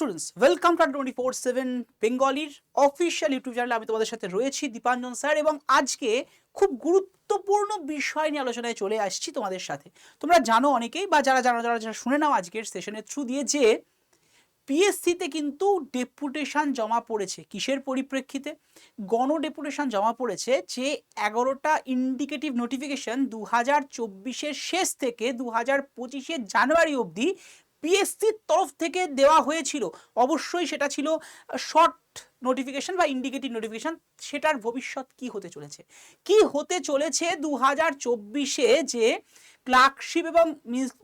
Students welcome to twenty four seven বেঙ্গলির official YouTube চ্যানেলে আমি তোমাদের সাথে রয়েছি দীপাঞ্জন স্যার এবং আজকে খুব গুরুত্বপূর্ণ বিষয় নিয়ে আলোচনায় চলে আসছি তোমাদের সাথে। তোমরা জানো অনেকেই বা যারা জানো, যারা যারা শুনে নাও আজকের সেশনের থ্রু দিয়ে যে পিএসসিতে কিন্তু ডেপুটেশন জমা পড়েছে। কিসের পরিপ্রেক্ষিতে? গণ ডেপুটেশন জমা পড়েছে যে এগারোটা ইন্ডিকেটিভ নোটিফিকেশন দু হাজার চব্বিশের শেষ থেকে দু হাজার পঁচিশের জানুয়ারি অবধি পিএসসির তরফ থেকে দেওয়া হয়েছিল, অবশ্যই সেটা ছিল শর্ট নোটিফিকেশন বা ইন্ডিকেটিভ নোটিফিকেশন সেটার ভবিষ্যৎ কি হতে চলেছে? কি হতে চলেছে দু হাজার চব্বিশে যে ক্লার্কশিপ এবং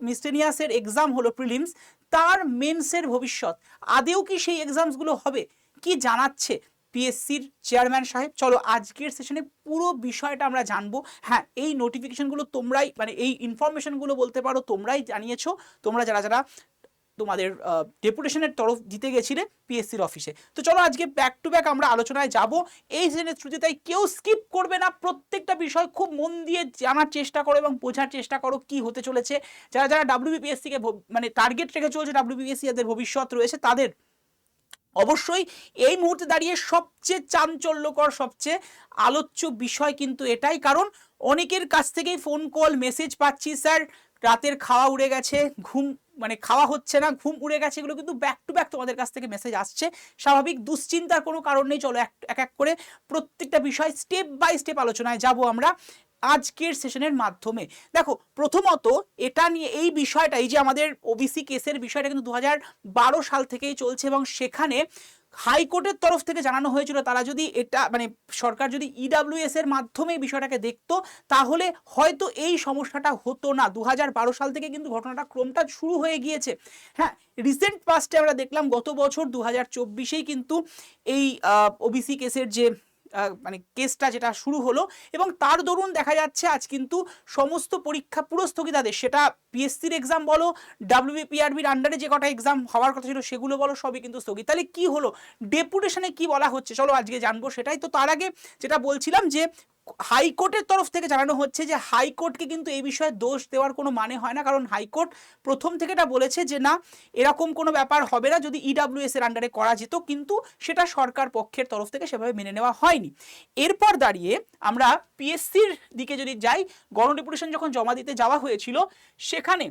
মিস্টেনিয়াসের এক্সাম হলো প্রিলিমস তার মেন্সের ভবিষ্যৎ। আদেও কি সেই এক্সামসগুলো হবে? কি জানাচ্ছে? পিএসসির চেয়ারম্যান সাহেব। চলো আজকের সেশনে পুরো বিষয়টা আমরা জানব। হ্যাঁ এই নোটিফিকেশনগুলো তোমরাই মানে এই ইনফরমেশনগুলো বলতে পারো, তোমরাই জানিয়েছো। তোমরা যারা যারা তোমাদের ডেপুটেশনের তরফ দিতে গেছিলে পিএসসির অফিসে তো চলো আজকে ব্যাক টু ব্যাক আমরা আলোচনায় যাব। এই সেশনের থ্রুতে তাই কেউ স্কিপ করবে না। প্রত্যেকটা বিষয় খুব মন দিয়ে জানার চেষ্টা করো এবং বোঝার চেষ্টা করো কি হতে চলেছে। যারা যারা ডাব্লিউবিপিএসসিকে মানে টার্গেট রেখে চলছে ডাব্লিউবিপিএসসি যাদের ভবিষ্যৎ রয়েছে, তাদের অবশ্যই এই মুহূর্তে দাঁড়িয়ে সবচেয়ে চাঞ্চল্যকর, সবচেয়ে আলোচ্য বিষয় কিন্তু এটাই। কারণ অনেকের কাছ থেকেই ফোন কল মেসেজ পাচ্ছি, স্যার, রাতের খাওয়া উড়ে গেছে, ঘুম মানে খাওয়া হচ্ছে না, ঘুম উড়ে গেছে। এগুলো কিন্তু ব্যাক টু ব্যাক তোমাদের কাছ থেকে মেসেজ আসছে। স্বাভাবিক দুশ্চিন্তার কোনো কারণ নেই, চলো এক এক করে প্রত্যেকটা বিষয় স্টেপ বাই স্টেপ আলোচনায় যাব আমরা। আজকের সেশনের মাধ্যমে। দেখো, প্রথমত এটা নিয়ে এই বিষয়টা, এই যে আমাদের ওবিসি কেসের বিষয়টা কিন্তু দু হাজার বারো সাল থেকেই চলছে এবং সেখানে হাইকোর্টের তরফ থেকে জানানো হয়েছিল, তারা যদি এটা মানে সরকার যদি ইডাব্লিউএস এর মাধ্যমে এই বিষয়টাকে দেখতো, তাহলে হয়তো এই সমস্যাটা হতো না। দু হাজার বারো সাল থেকে কিন্তু ঘটনাটা ক্রমটা শুরু হয়ে গিয়েছে। হ্যাঁ রিসেন্ট পাস্টে আমরা দেখলাম গত বছর দু হাজার কিন্তু এই ওবিসি কেসের যে মানে কেসটা যেটা শুরু হলো এবং তার দরুন দেখা যাচ্ছে আজ কিন্তু সমস্ত পরীক্ষা পুরো স্থগিতাদেশ সেটা পিএসসির এক্সাম বলো ডাব্লিউবিপিআরবির আন্ডারে যে কটা এক্সাম হওয়ার কথা ছিল সেগুলো বলো, সবই কিন্তু স্থগিত। তাহলে কি হলো? ডেপুটেশনে কি বলা হচ্ছে? চলো আজকে জানব সেটাই। তো তার আগে যেটা বলছিলাম যে হাইকোর্টের তরফ থেকে জানানো হচ্ছে যে হাইকোর্টকে কিন্তু এই বিষয়ে দোষ দেওয়ার কোনো মানে হয় না। কারণ হাইকোর্ট প্রথম থেকে এটা বলেছে যে, না, এরকম কোনো ব্যাপার হবে না যদি ইডাব্লিউএস এর আন্ডারে করা যেত। কিন্তু সেটা সরকার পক্ষের তরফ থেকে সেভাবে মেনে নেওয়া হয়নি। এরপর দাঁড়িয়ে আমরা পিএসসির দিকে যদি যাই, গণ গণডেপুটেশন যখন জমা দিতে যাওয়া হয়েছিল, সেখানে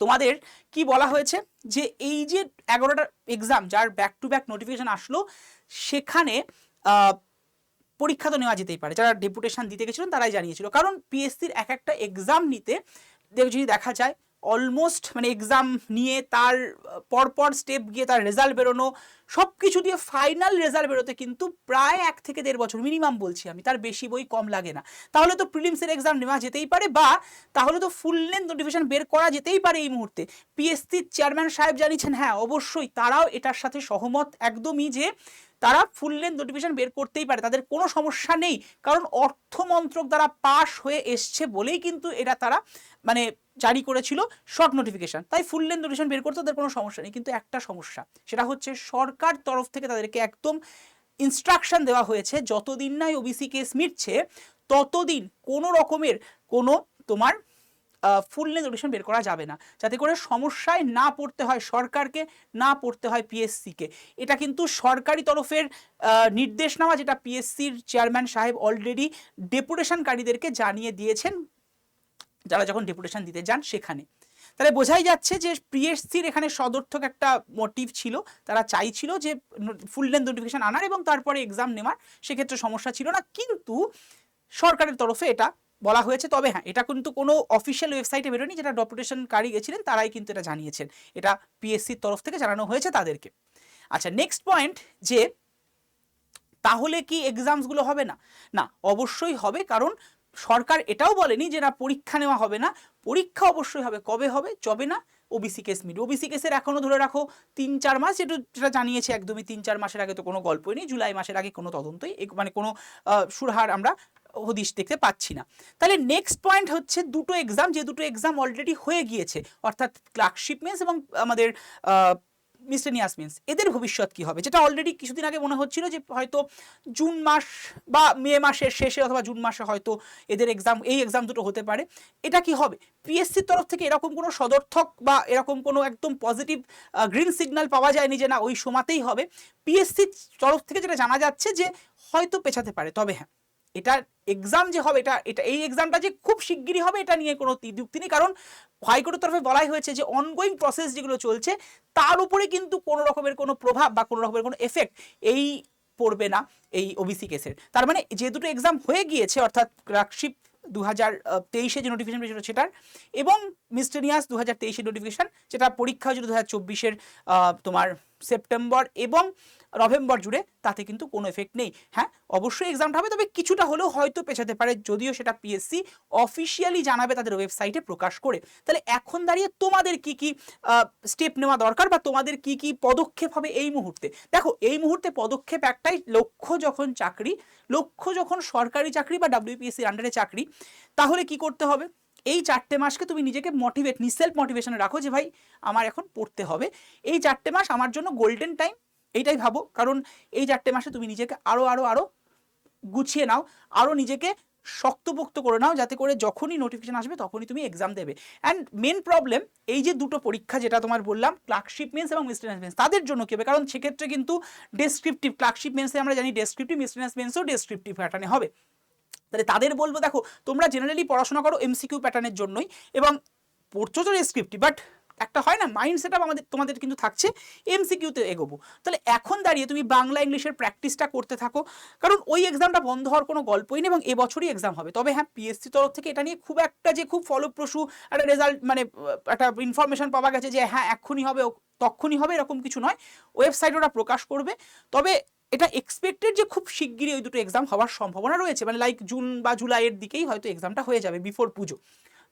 তোমাদের কি বলা হয়েছে? যে এই যে এগারোটা এক্সাম যার ব্যাক টু ব্যাক নোটিফিকেশন আসলো, সেখানে পরীক্ষা তো নেওয়া যেতেই পারে। যারা ডেপুটেশন দিতে গেছিলেন তারাই জানিয়েছিল। কারণ পিএসসির এক একটা এক্সাম নিতে যদি দেখা যায় অলমোস্ট মানে এক্সাম নিয়ে তার, পরপর স্টেপ গিয়ে তার রেজাল্ট বেরোনো সব কিছু দিয়ে ফাইনাল রেজাল্ট বেরোতে কিন্তু প্রায় এক থেকে দেড় বছর মিনিমাম বলছি আমি, তার বেশি বই কম লাগে না। তাহলে তো প্রিলিমসের এক্সাম নেওয়া যেতেই পারে বা তাহলে তো ফুল লেন্থ নোটিফিকেশন বের করা যেতেই পারে এই মুহূর্তে। পিএসসির চেয়ারম্যান সাহেব জানিয়েছেন হ্যাঁ অবশ্যই তারাও এটার সাথে সহমত একদমই যে তারা ফুল লেন্থ নোটিফিকেশন বের করতেই পারে, তাদের কোনো সমস্যা নেই। কারণ অর্থমন্ত্রক দ্বারা পাশ হয়ে এসছে বলেই কিন্তু এটা তারা মানে জারি করেছিল শর্ট নোটিফিকেশন তাই ফুল লেন্থ নোটিফিকেশন বের করতে তাদের কোনো সমস্যা নেই, কিন্তু একটা সমস্যা, সেটা হচ্ছে সরকার তরফ থেকে তাদেরকে একদম ইনস্ট্রাকশন দেওয়া হয়েছে, যতদিন নাই ওবিসি কেস মিটছে, ততদিন কোনো রকমের কোনো তোমার ফুল লেন্থ নোটিফিকেশন বের করা যাবে না। যাতে করে সমস্যায় না পড়তে হয় সরকারকে, না পড়তে হয় পিএসসিকে এটা কিন্তু সরকারি তরফের নির্দেশনামা যেটা পিএসসির চেয়ারম্যান সাহেব অলরেডি ডেপুটেশনকারীদেরকে জানিয়ে দিয়েছেন। যারা যখন ডেপুটেশন দিতে যান সেখানে। তাহলে বোঝাই যাচ্ছে যে পিএসসির এখানে সদর্থক একটা মোটিভ ছিল। তারা চাইছিল যে ফুল লেন্থ নোটিফিকেশন আনার এবং তারপরে এক্সাম নেওয়ার সেক্ষেত্রে সমস্যা ছিল না। কিন্তু সরকারের তরফে এটা বলা হয়েছে। তবে হ্যাঁ এটা কিন্তু কোনো অফিসিয়াল ওয়েবসাইটে বেরোয়নি। যেটা ডেপুটেশনকারী গেছিলেন, তারাই কিন্তু এটা জানিয়েছেন। এটা পিএসসির তরফ থেকে জানানো হয়েছে তাদেরকে। আচ্ছা নেক্সট পয়েন্ট যে তাহলে কি এক্সামসগুলো হবে না? না, অবশ্যই হবে। কারণ সরকার এটাও বলেনি যে না, পরীক্ষা নেওয়া হবে না। পরীক্ষা অবশ্যই হবে। কবে হবে? যবে না। ওবিসি কেস মিট ওবিসি কেসের এখনও ধরে রাখো তিন চার মাস যেটা যেটা জানিয়েছে একদমই তিন চার মাসের আগে তো কোনো গল্পই নেই। জুলাই মাসের আগে কোনো তদন্তই মানে কোনো সুরহার আমরা হদিশ দেখতে পাচ্ছি না। তাহলে নেক্সট পয়েন্ট হচ্ছে দুটো এক্সাম যে দুটো এক্সাম অলরেডি হয়ে গিয়েছে, অর্থাৎ ক্লার্কশিপ মেন্স এবং আমাদের মিসলেনিয়াস মিন্স এদের ভবিষ্যৎ কি হবে? যেটা অলরেডি কিছুদিন আগে মনে হচ্ছিল যে হয়তো জুন মাস বা মে মাসের শেষে অথবা জুন মাসে হয়তো এদের এক্সাম এই এক্সাম দুটো হতে পারে। এটা কি হবে? পিএসসির তরফ থেকে এরকম কোনো সদর্থক বা এরকম কোনো একদম পজিটিভ গ্রিন সিগন্যাল পাওয়া যায়নি যে না, ওই সময়তেই হবে। পিএসসির তরফ থেকে যেটা জানা যাচ্ছে যে হয়তো পেছাতে পারে। তবে হ্যাঁ এটার এক্সাম যে হবে, এটা এটা, এই এক্সামটা যে খুব শিগগিরই হবে, এটা নিয়ে কোনো যুক্তি নেই। কারণ হাইকোর্টের তরফে বলাই হয়েছে যে অনগোয়িং প্রসেস যেগুলো চলছে, তার উপরে কিন্তু কোনো রকমের কোনো প্রভাব বা কোনো রকমের কোনো এফেক্ট এই পড়বে না এই ওবিসি কেসের তার মানে যে দুটো এক্সাম হয়ে গিয়েছে, অর্থাৎ ক্লার্কশিপ দু হাজার তেইশে যে নোটিফিকেশন পেয়েছিল সেটার এবং মিস্টেনিয়াস দু হাজার তেইশের নোটিফিকেশান যেটা পরীক্ষা হয়েছিল দু হাজার চব্বিশের তোমার সেপ্টেম্বর এবং নভেম্বর জুড়ে, তাতে কিন্তু কোনো এফেক্ট নেই। হ্যাঁ অবশ্যই এক্সামটা হবে, তবে কিছুটা হলেও হয়তো পেছাতে পারে, যদিও সেটা পিএসসি অফিসিয়ালি জানাবে তাদের ওয়েবসাইটে প্রকাশ করে। তাহলে এখন দাঁড়িয়ে তোমাদের কি কি স্টেপ নেওয়া দরকার বা তোমাদের কি কি পদক্ষেপ হবে এই মুহূর্তে? দেখো, এই মুহূর্তে পদক্ষেপ একটাই, লক্ষ্য যখন চাকরি, লক্ষ্য যখন সরকারি চাকরি বা ডাব্লিউপিএসসির আন্ডারে চাকরি, তাহলে কি করতে হবে? এই চারটে মাসকে তুমি নিজেকে মোটিভেট নি সেলফ মোটিভেশনে রাখো যে, ভাই, আমার এখন পড়তে হবে। এই চারটে মাস আমার জন্য গোল্ডেন টাইম এইটাই ভাবো। কারণ এই চারটে মাসে তুমি নিজেকে আরও আরও আরও গুছিয়ে নাও আরও নিজেকে শক্তপোক্ত করে নাও যাতে করে যখনই নোটিফিকেশন আসবে তখনই তুমি এক্সাম দেবে। অ্যান্ড মেন প্রবলেম এই যে দুটো পরীক্ষা যেটা তোমার বললাম ক্লার্কশিপ মেন্স এবং মিস্টেন্স মেন্স তাদের জন্য কী হবে? কারণ সেক্ষেত্রে কিন্তু ডেসক্রিপটিভ ক্লার্কশিপ মেন্সে আমরা জানি ডেসক্রিপটিভ মিস্টেন্স মেন্সও ডেসক্রিপটিভ প্যাটার্নে হবে। তাহলে তাদের বলব, দেখো, তোমরা জেনারেলি পড়াশোনা করো এমসিকিউ প্যাটার্নের জন্যই এবং পড়ছো তো ডেসক্রিপটিভ বাট একটা হয় না মাইন্ড সেট আমাদের, তোমাদের কিন্তু থাকছে এমসিকিউতে এগোবো। তাহলে এখন দাঁড়িয়ে তুমি বাংলা ইংলিশের প্র্যাকটিসটা করতে থাকো, কারণ ওই এক্সামটা বন্ধ হওয়ার কোনো গল্পই নেই এবং এবছরই এক্সাম হবে। তবে হ্যাঁ পিএসসি তরফ থেকে এটা নিয়ে খুব একটা যে খুব ফলপ্রসূ একটা রেজাল্ট মানে একটা ইনফরমেশন পাওয়া গেছে যে হ্যাঁ এক্ষুনি হবে তখনই হবে, এরকম কিছু নয়। ওয়েবসাইট ওরা প্রকাশ করবে। তবে এটা এক্সপেক্টেড যে খুব শিগগিরই ওই দুটো এক্সাম হওয়ার সম্ভাবনা রয়েছে। মানে লাইক জুন বা জুলাইয়ের দিকেই হয়তো এক্সামটা হয়ে যাবে বিফোর পুজো।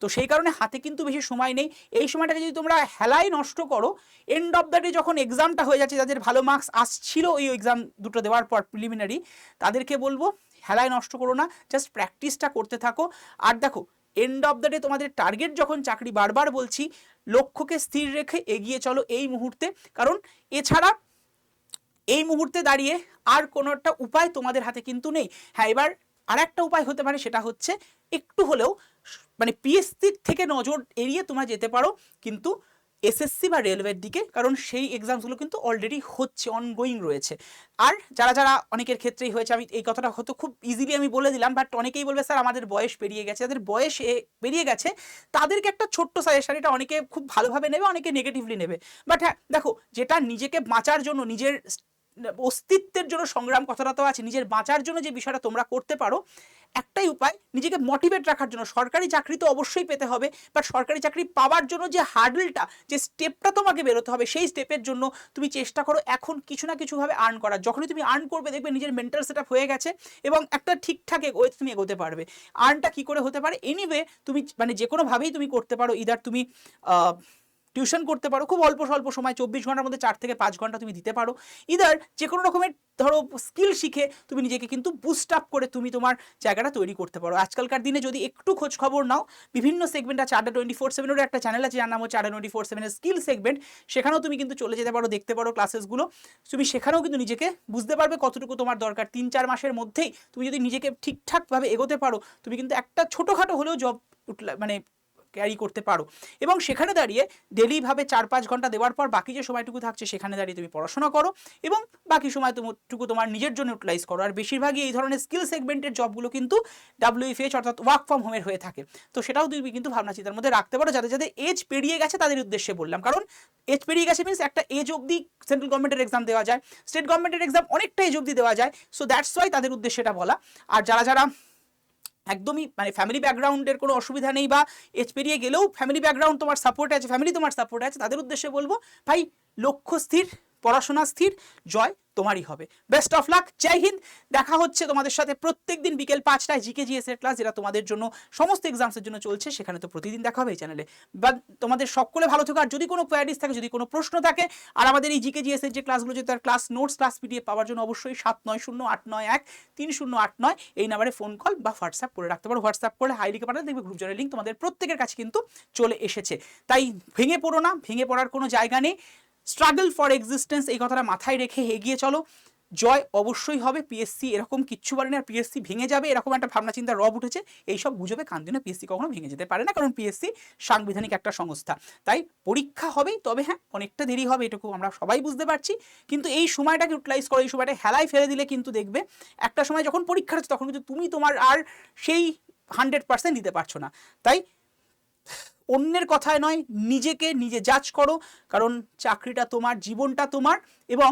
তো সেই কারণে হাতে কিন্তু বেশি সময় নেই। এই সময়টাকে যদি তোমরা হেলাই নষ্ট করো এন্ড অফ দ্য ডে যখন এক্সামটা হয়ে যাচ্ছে, যাদের ভালো মার্কস আসছিল ওই এক্সাম দুটো দেওয়ার পর প্রিলিমিনারি তাদেরকে বলব হেলায় নষ্ট করো না জাস্ট প্র্যাকটিসটা করতে থাকো। আর দেখো এন্ড অফ দ্য ডে তোমাদের টার্গেট যখন চাকরি বারবার বলছি, লক্ষ্যকে স্থির রেখে এগিয়ে চলো এই মুহূর্তে। কারণ এছাড়া এই মুহূর্তে দাঁড়িয়ে আর কোনো একটা উপায় তোমাদের হাতে কিন্তু নেই। হ্যাঁ এবার আর একটা উপায় হতে পারে, সেটা হচ্ছে একটু হলেও মানে পিএসসির থেকে নজর এড়িয়ে তোমরা যেতে পারো, কিন্তু এসএসসি বা রেলওয়ের দিকে, কারণ সেই এক্সামসগুলো কিন্তু অলরেডি হচ্ছে অনগোয়িং রয়েছে। আর যারা যারা অনেকের ক্ষেত্রেই হয়েছে, আমি এই কথাটা হয়তো খুব ইজিলি আমি বলে দিলাম বাট অনেকেই বলবে, স্যার, আমাদের বয়স পেরিয়ে গেছে। যাদের বয়স পেরিয়ে গেছে, তাদেরকে একটা ছোট্ট সাজেশন এটা অনেকে খুব ভালোভাবে নেবে, অনেকে নেগেটিভলি নেবে। বাট হ্যাঁ দেখো, যেটা নিজেকে বাঁচার জন্য, নিজের অস্তিত্বের জন্য সংগ্রাম কথাটা তো আছে, নিজের বাঁচার জন্য যে বিষয়টা তোমরা করতে পারো একটাই উপায়, নিজেকে মোটিভেট রাখার জন্য। সরকারি চাকরি তো অবশ্যই পেতে হবে বাট সরকারি চাকরি পাওয়ার জন্য যে হার্ডলটা যে স্টেপটা তোমাকে বেরোতে হবে, সেই স্টেপের জন্য তুমি চেষ্টা করো এখন কিছু না কিছুভাবে আর্ন করার। যখনই তুমি আর্ন করবে, দেখবে নিজের মেন্টাল সেট হয়ে গেছে এবং একটা ঠিকঠাক ওয়েতে তুমি এগোতে পারবে। আর্নটা কি করে হতে পারে? এনিওয়ে তুমি মানে যে কোনোভাবেই তুমি করতে পারো। ইদার তুমি টিউশন করতে পারো, খুব অল্প স্বল্প সময়, চব্বিশ ঘণ্টার মধ্যে চার থেকে পাঁচ ঘণ্টা তুমি দিতে পারো। ইদার যে কোনো রকমের ধরো স্কিল শিখে তুমি নিজেকে কিন্তু বুস্ট আপ করে তুমি তোমার জায়গাটা তৈরি করতে পারো। আজকালকার দিনে যদি একটু খোঁজ খবর নাও, বিভিন্ন সেগমেন্ট আছে আড্ডা টোয়েন্টি ফোর সেভেনেরও একটা চ্যানেল আছে, যার নাম হচ্ছে আড্ডা টোয়েন্টি ফোর সেভেনের স্কিল সেগমেন্ট সেখানেও তুমি কিন্তু চলে যেতে পারো, দেখতে পারো ক্লাসেসগুলো তুমি সেখানেও কিন্তু নিজেকে বুঝতে পারবে কতটুকু তোমার দরকার। তিন চার মাসের মধ্যেই তুমি যদি নিজেকে ঠিকঠাকভাবে এগোতে পারো, তুমি কিন্তু একটা ছোটোখাটো হলেও জব মানে ক্যারি করতে পারো। এবং সেখানে দাঁড়িয়ে ডেলিভাবে চার পাঁচ ঘণ্টা দেওয়ার পর বাকি যে সময়টুকু থাকছে, সেখানে দাঁড়িয়ে তুমি পড়াশোনা করো এবং বাকি সময় টুকু তোমার নিজের জন্য ইউটিলাইজ করো। আর বেশিরভাগই এই ধরনের স্কিল সেগমেন্টের জবগুলো কিন্তু ডাব্লিউএফএইচ অর্থাৎ ওয়ার্ক ফ্রম হোমের হয়ে থাকে। তো সেটাও তুমি কিন্তু ভাবনা চিন্তার মধ্যে রাখতে পারো যাদের যাদের এজ পেরিয়ে গেছে তাদের উদ্দেশ্যে বললাম। কারণ এজ পেরিয়ে গেছে মিনস একটা এজ অবধি সেন্ট্রাল গভর্নমেন্টের এক্সাম দেওয়া যায়। স্টেট গভর্নমেন্টের এক্সাম অনেকটা এজ অবধি দেওয়া যায়। সো দ্যাটস ওয়াই তাদের উদ্দেশ্যে এটা বলা। আর যারা যারা একদমই মানে ফ্যামিলি ব্যাকগ্রাউন্ডের কোনো অসুবিধা নেই বা এজ পেরিয়ে গেলেও ফ্যামিলি ব্যাকগ্রাউন্ড তোমার সাপোর্ট আছে ফ্যামিলি তোমার সাপোর্ট আছে, তাদের উদ্দেশ্যে বলব, ভাই, লক্ষ্য স্থির। পড়াশোনা স্থির, জয় তোমারই হবে। বেস্ট অফ লাক জয় হিন্দ। দেখা হচ্ছে তোমাদের সাথে প্রত্যেক দিন বিকেল পাঁচটায় জিকে জিএস এর ক্লাস যেটা তোমাদের জন্য সমস্ত এক্সামসের জন্য চলছে, সেখানে তো প্রতিদিন দেখা হবে এই চ্যানেলে বা তোমাদের সকলে ভালো থাকো, আর যদি কোনো কোয়ারিজ থাকে, যদি কোনো প্রশ্ন থাকে, আর আমাদের এই জিকে জিএস এর যে ক্লাসগুলো যে তার ক্লাস নোটস ক্লাস পিডিএফ পাওয়ার জন্য অবশ্যই সাত নয় শূন্য আট নয় এক তিন শূন্য আট নয় এই নাম্বারে ফোন কল বা হোয়াটসঅ্যাপ করে রাখতে পারো। হোয়াটসঅ্যাপ করলে হাই লিখে পাঠালে দেখবে গ্রুপ জয়ের লিঙ্ক তোমাদের প্রত্যেকের কাছে কিন্তু চলে এসেছে। তাই ভেঙে পড়ো না, ভেঙে পড়ার কোনো জায়গা নেই। স্ট্রাগল ফর এক্সিস্টেন্স এই কথাটা মাথায় রেখে এগিয়ে চলো। জয় অবশ্যই হবে পিএসসি এরকম কিচ্ছু পারে না পিএসসি ভেঙে যাবে, এরকম একটা ভাবনা চিন্তা রব উঠেছে, এইসব গুজবে কান দিনে পিএসসি কখনো ভেঙে যেতে পারে না, কারণ পিএসসি সাংবিধানিক একটা সংস্থা। তাই পরীক্ষা হবেই তবে হ্যাঁ অনেকটা দেরি হবে, এটুকু আমরা সবাই বুঝতে পারছি। কিন্তু এই সময়টাকে ইউটিলাইজ করো, এই সময়টা হেলায় ফেলে দিলে কিন্তু দেখবে, একটা সময় যখন পরীক্ষা হচ্ছে, তখন কিন্তু তুমি তোমার আর সেই হান্ড্রেড পার্সেন্ট দিতে পারছ না। তাই অন্যের কথায় নয়, নিজেকে নিজে জাজ করো, কারণ চাকরিটা তোমার, জীবনটা তোমার, এবং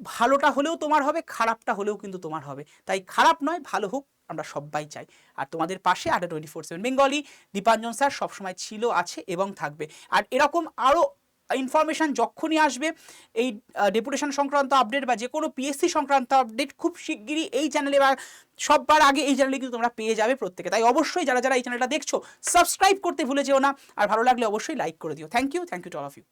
ভালোটা হলেও তোমার হবে, খারাপটা হলেও কিন্তু তোমার হবে। তাই খারাপ নয়, ভালো হোক, আমরা সবাই চাই। আর তোমাদের পাশে Adda twenty four seven Bengali Dipanjan sir সবসময় ছিল, আছে এবং থাকবে। আর এরকম আরও ইনফরমেশান যখনই আসবে, এই ডেপুটেশন সংক্রান্ত আপডেট বা যে কোনো পিএসসি সংক্রান্ত আপডেট খুব শিগগিরই এই চ্যানেলে বা সববার আগে এই চ্যানেলে কিন্তু তোমরা পেয়ে যাবে প্রত্যেকে। তাই অবশ্যই যারা যারা এই চ্যানেলটা দেখছ সাবস্ক্রাইব করতে ভুলে যেও না। আর ভালো লাগলে অবশ্যই লাইক করে দিও। Thank you thank you to all of you